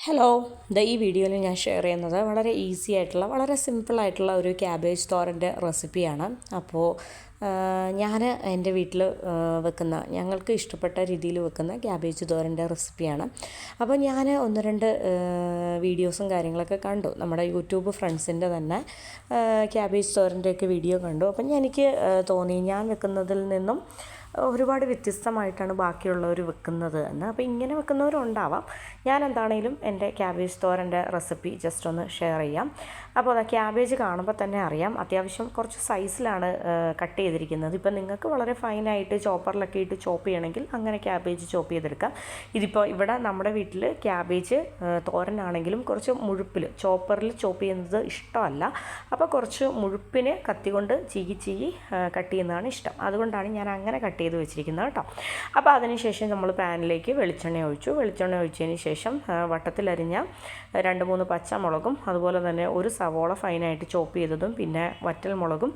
Hello the ഈ വീഡിയോയിൽ ഞാൻ ഷെയർ ചെയ്യുന്നത് വളരെ ഈസി ആയിട്ടുള്ള വളരെ സിമ്പിളായിട്ടുള്ള ഒരു ക്യാബേജ് തോരന്റെ റെസിപ്പിയാണ് അപ്പോൾ ഞാൻ എന്റെ വീട്ടിൽ വെക്കുന്ന ഞങ്ങൾക്ക് ഇഷ്ടപ്പെട്ട രീതിയിൽ വെക്കുന്ന ക്യാബേജ് തോരന്റെ റെസിപ്പിയാണ്. അപ്പോൾ ഞാൻ ഒന്ന് രണ്ട് വീഡിയോസും കാര്യങ്ങളൊക്കെ കണ്ടു. നമ്മുടെ യൂട്യൂബ് ഫ്രണ്ട്സിന്റെ തന്നെ ക്യാബേജ് തോരന്റെയൊക്കെ വീഡിയോ കണ്ടു. അപ്പം എനിക്ക് തോന്നി ഞാൻ വെക്കുന്നതിൽ നിന്നും ഒരുപാട് വ്യത്യസ്തമായിട്ടാണ് ബാക്കിയുള്ളവർ വെക്കുന്നത് എന്ന്. അപ്പോൾ ഇങ്ങനെ വെക്കുന്നവരുണ്ടാവാം. ഞാൻ എന്താണെങ്കിലും എന്റെ ക്യാബേജ് തോരന്റെ റെസിപ്പി ജസ്റ്റ് ഒന്ന് ഷെയർ ചെയ്യാം. അപ്പോൾ അതാ ക്യാബേജ് കാണുമ്പോൾ തന്നെ അറിയാം അത്യാവശ്യം കുറച്ച് സൈസിലാണ് കട്ട് ചെയ്തിരിക്കുന്നത്. ഇപ്പം നിങ്ങൾക്ക് വളരെ ഫൈനായിട്ട് ചോപ്പറിലൊക്കെ ഇട്ട് ചോപ്പ് ചെയ്യണമെങ്കിൽ അങ്ങനെ ക്യാബേജ് ചോപ്പ് ചെയ്തെടുക്കാം. ഇതിപ്പോൾ ഇവിടെ നമ്മുടെ വീട്ടിൽ ക്യാബേജ് തോരനാണെങ്കിലും കുറച്ച് മുഴുപ്പിൽ ചോപ്പറിൽ ചോപ്പ് ചെയ്യുന്നത് ഇഷ്ടമല്ല. അപ്പോൾ കുറച്ച് മുഴുപ്പിന് കത്തി കൊണ്ട് ചീകി ചീകി കട്ട് ചെയ്യുന്നതാണ് ഇഷ്ടം. അതുകൊണ്ടാണ് ഞാൻ അങ്ങനെ കട്ട് ചെയ്ത് വെച്ചിരിക്കുന്നത് കേട്ടോ. അപ്പോൾ അതിനുശേഷം നമ്മൾ പാനിലേക്ക് വെളിച്ചെണ്ണ ഒഴിച്ചു. വെളിച്ചെണ്ണ ഒഴിച്ചതിന് ശേഷം വട്ടത്തിലരിഞ്ഞ രണ്ട് മൂന്ന് പച്ചമുളകും അതുപോലെ തന്നെ ഒരു സവോള ഫൈനായിട്ട് ചോപ്പ് ചെയ്തതും പിന്നെ വറ്റൽ മുളകും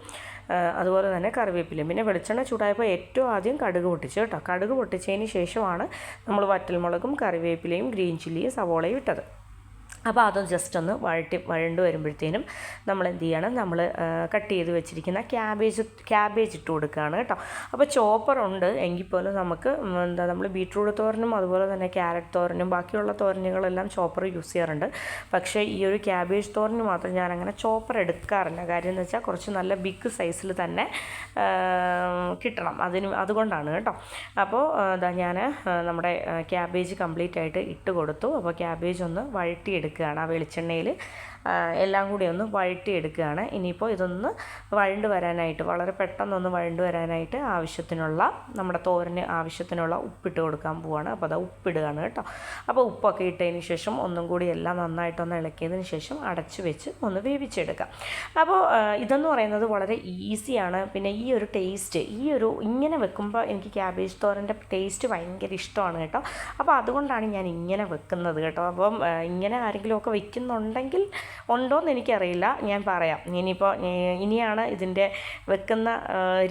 അതുപോലെ തന്നെ കറിവേപ്പിലയും. പിന്നെ വെളിച്ചെണ്ണ ചൂടായപ്പോൾ ഏറ്റവും ആദ്യം കടുക് പൊട്ടിച്ചു കേട്ടോ. കടുക് പൊട്ടിച്ചതിന് ശേഷമാണ് നമ്മൾ വറ്റൽമുളകും കറിവേപ്പിലയും ഗ്രീൻ ചില്ലിയും സവോളയും ഇട്ടത്. അപ്പോൾ അത് ജസ്റ്റ് ഒന്ന് വഴട്ടി വഴണ്ട് വരുമ്പോഴത്തേനും നമ്മൾ എന്ത് ചെയ്യണം? നമ്മൾ കട്ട് ചെയ്ത് വെച്ചിരിക്കുന്ന ക്യാബേജ് ക്യാബേജ് ഇട്ട് കൊടുക്കുകയാണ് കേട്ടോ. അപ്പോൾ ചോപ്പർ ഉണ്ട്. എങ്കിൽ പോലും നമുക്ക് എന്താ നമ്മൾ ബീട്രൂട്ട് തോരനും അതുപോലെ തന്നെ ക്യാരറ്റ് തോരനും ബാക്കിയുള്ള തോരനുകളെല്ലാം ചോപ്പർ യൂസ് ചെയ്യാറുണ്ട്. പക്ഷേ ഈ ഒരു ക്യാബേജ് തോരന് മാത്രം ഞാൻ അങ്ങനെ ചോപ്പർ എടുക്കാറില്ല. കാര്യം എന്ന് വെച്ചാൽ കുറച്ച് നല്ല ബിഗ് സൈസിൽ തന്നെ കിട്ടണം. അതിന് അതുകൊണ്ടാണ് കേട്ടോ. അപ്പോൾ എന്താ ഞാൻ നമ്മുടെ ക്യാബേജ് കംപ്ലീറ്റ് ആയിട്ട് ഇട്ട് കൊടുത്തു. അപ്പോൾ ക്യാബേജ് ഒന്ന് വഴറ്റിയെടുക്കുക എടുക്കുകയാണ് ആ വെളിച്ചെണ്ണയിൽ. എല്ലാം കൂടി ഒന്ന് വഴറ്റിയെടുക്കുകയാണ് ഇനിയിപ്പോൾ ഇതൊന്ന് വഴണ്ട് വരാനായിട്ട് വളരെ പെട്ടെന്നൊന്ന് വഴണ്ട് വരാനായിട്ട് ആവശ്യത്തിനുള്ള നമ്മുടെ തോരന് ആവശ്യത്തിനുള്ള ഉപ്പിട്ട് കൊടുക്കാൻ പോവാണ്. അപ്പോൾ അത് ഉപ്പിടുകയാണ് കേട്ടോ. അപ്പോൾ ഉപ്പൊക്കെ ഇട്ടതിന് ശേഷം ഒന്നും കൂടി എല്ലാം നന്നായിട്ടൊന്ന് ഇളക്കിയതിന് ശേഷം അടച്ചു വെച്ച് ഒന്ന് വേവിച്ചെടുക്കാം. അപ്പോൾ ഇതെന്ന് പറയുന്നത് വളരെ ഈസിയാണ്. പിന്നെ ഈ ഒരു ടേസ്റ്റ് ഈ ഒരു ഇങ്ങനെ വെക്കുമ്പോൾ എനിക്ക് ക്യാബേജ് തോരന്റെ ടേസ്റ്റ് ഭയങ്കര ഇഷ്ടമാണ് കേട്ടോ. അപ്പോൾ അതുകൊണ്ടാണ് ഞാൻ ഇങ്ങനെ വെക്കുന്നത് കേട്ടോ. അപ്പം ഇങ്ങനെ ആരെങ്കിലുമൊക്കെ വെക്കുന്നുണ്ടെങ്കിൽ ഉണ്ടോയെന്ന് എനിക്കറിയില്ല. ഞാൻ പറയാം. ഇനിയിപ്പോൾ ഇനിയാണ് ഇതിന്റെ വെക്കുന്ന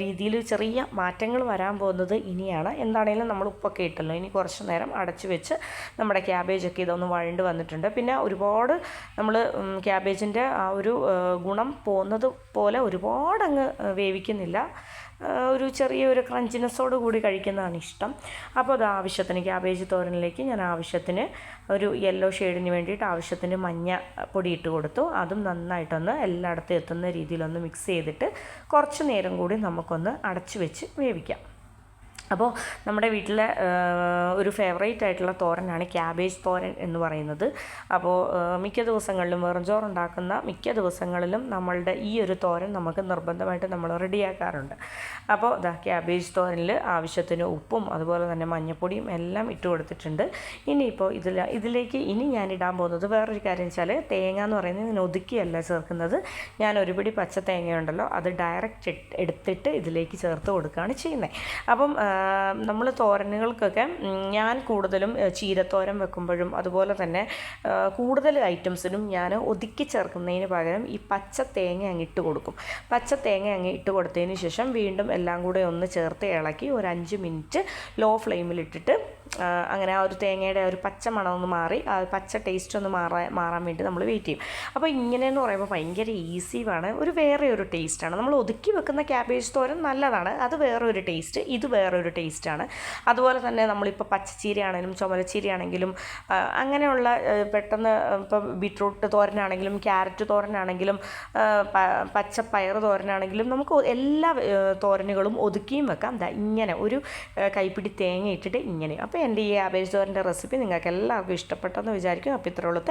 രീതിയിൽ ചെറിയ മാറ്റങ്ങൾ വരാൻ പോകുന്നത് ഇനിയാണ്. എന്താണെങ്കിലും നമ്മൾ ഉപ്പൊക്കെ ഇട്ടല്ലോ. ഇനി കുറച്ച് നേരം അടച്ചു വെച്ച് നമ്മുടെ ക്യാബേജൊക്കെ ഇതൊന്ന് വഴണ്ട് വന്നിട്ടുണ്ട്. പിന്നെ ഒരുപാട് നമ്മൾ ക്യാബേജിന്റെ ആ ഒരു ഗുണം പോകുന്നത് പോലെ ഒരുപാടങ്ങ് വേവിക്കുന്നില്ല. ഒരു ചെറിയൊരു ക്രഞ്ചിനെസ്സോട് കൂടി കഴിക്കുന്നതാണ് ഇഷ്ടം. അപ്പോൾ അത് ആവശ്യത്തിന് ക്യാബേജ് തോരനിലേക്ക് ഞാൻ ആവശ്യത്തിന് ഒരു യെല്ലോ ഷെയ്ഡിന് വേണ്ടിയിട്ട് ആവശ്യത്തിന് മഞ്ഞ പൊടി ഇട്ട് കൊടുത്തു. അതും നന്നായിട്ടൊന്ന് എല്ലായിടത്തും എത്തുന്ന രീതിയിലൊന്ന് മിക്സ് ചെയ്തിട്ട് കുറച്ച് നേരം കൂടി നമുക്കൊന്ന് അടച്ചു വെച്ച് വേവിക്കാം. അപ്പോൾ നമ്മുടെ വീട്ടിലെ ഒരു ഫേവറേറ്റ് ആയിട്ടുള്ള തോരനാണ് ക്യാബേജ് തോരൻ എന്ന് പറയുന്നത്. അപ്പോൾ മിക്ക ദിവസങ്ങളിലും വെറുംചോറ് ഉണ്ടാക്കുന്ന മിക്ക ദിവസങ്ങളിലും നമ്മളുടെ ഈ ഒരു തോരൻ നമുക്ക് നിർബന്ധമായിട്ട് നമ്മൾ റെഡിയാക്കാറുണ്ട്. അപ്പോൾ ഇതാ ക്യാബേജ് തോരനിൽ ആവശ്യത്തിന് ഉപ്പും അതുപോലെ തന്നെ മഞ്ഞൾപ്പൊടിയും എല്ലാം ഇട്ട് കൊടുത്തിട്ടുണ്ട്. ഇനിയിപ്പോൾ ഇതിൽ ഇതിലേക്ക് ഇനി ഞാൻ ഇടാൻ പോകുന്നത് വേറൊരു കാര്യം വെച്ചാൽ തേങ്ങ എന്ന് പറയുന്നത് ഞാൻ ഒതുക്കിയല്ല ചേർക്കുന്നത്. ഞാൻ ഒരു പിടി പച്ച തേങ്ങയുണ്ടല്ലോ അത് ഡയറക്റ്റ് എടുത്തിട്ട് ഇതിലേക്ക് ചേർത്ത് കൊടുക്കുകയാണ് ചെയ്യുന്നത്. അപ്പം നമ്മൾ തോരനുകൾക്കൊക്കെ ഞാൻ കൂടുതലും ചീരത്തോരൻ വെക്കുമ്പോഴും അതുപോലെ തന്നെ കൂടുതൽ ഐറ്റംസിനും ഞാൻ ഒതുക്കി ചേർക്കുന്നതിന് പകരം ഈ പച്ച തേങ്ങ അങ്ങ് ഇട്ട് കൊടുക്കും. പച്ച തേങ്ങ അങ്ങ് ഇട്ട് കൊടുത്തതിന് ശേഷം വീണ്ടും എല്ലാം കൂടെ ഒന്ന് ചേർത്ത് ഇളക്കി ഒരു അഞ്ച് മിനിറ്റ് ലോ ഫ്ലെയിമിലിട്ടിട്ട് അങ്ങനെ ആ ഒരു തേങ്ങയുടെ ഒരു പച്ച മണം ഒന്ന് മാറി ആ പച്ച ടേസ്റ്റ് ഒന്ന് മാറാൻ മാറാൻ വേണ്ടി നമ്മൾ വെയിറ്റ് ചെയ്യും. അപ്പോൾ ഇങ്ങനെയെന്ന് പറയുമ്പോൾ ഭയങ്കര ഈസിയാണ് ഒരു വേറെ ഒരു ടേസ്റ്റാണ് നമ്മൾ ഒതുക്കി വെക്കുന്ന ക്യാബേജ് തോരൻ നല്ലതാണ്. അത് വേറെ ഒരു ടേസ്റ്റ് ഇത് വേറെ ഒരു ടേസ്റ്റാണ് അതുപോലെ തന്നെ നമ്മളിപ്പോൾ പച്ചച്ചീരയാണെങ്കിലും ആണെങ്കിലും ചുമലച്ചീര ആണെങ്കിലും അങ്ങനെയുള്ള പെട്ടെന്ന് ഇപ്പോൾ ബീട്രൂട്ട് തോരനാണെങ്കിലും ക്യാരറ്റ് തോരനാണെങ്കിലും പച്ചപ്പയർ തോരനാണെങ്കിലും നമുക്ക് എല്ലാ തോരനുകളും ഒതുക്കിയും വെക്കാം. ഇങ്ങനെ ഒരു കൈപ്പിടി തേങ്ങ ഇട്ടിട്ട് ഇങ്ങനെ. അപ്പോൾ എന്റെ ഈ ആബേജ് റെസിപ്പി നിങ്ങൾക്ക് എല്ലാവർക്കും ഇഷ്ടപ്പെട്ടെന്ന് വിചാരിക്കും അപ്പോൾ ഇത്രയുള്ളൂ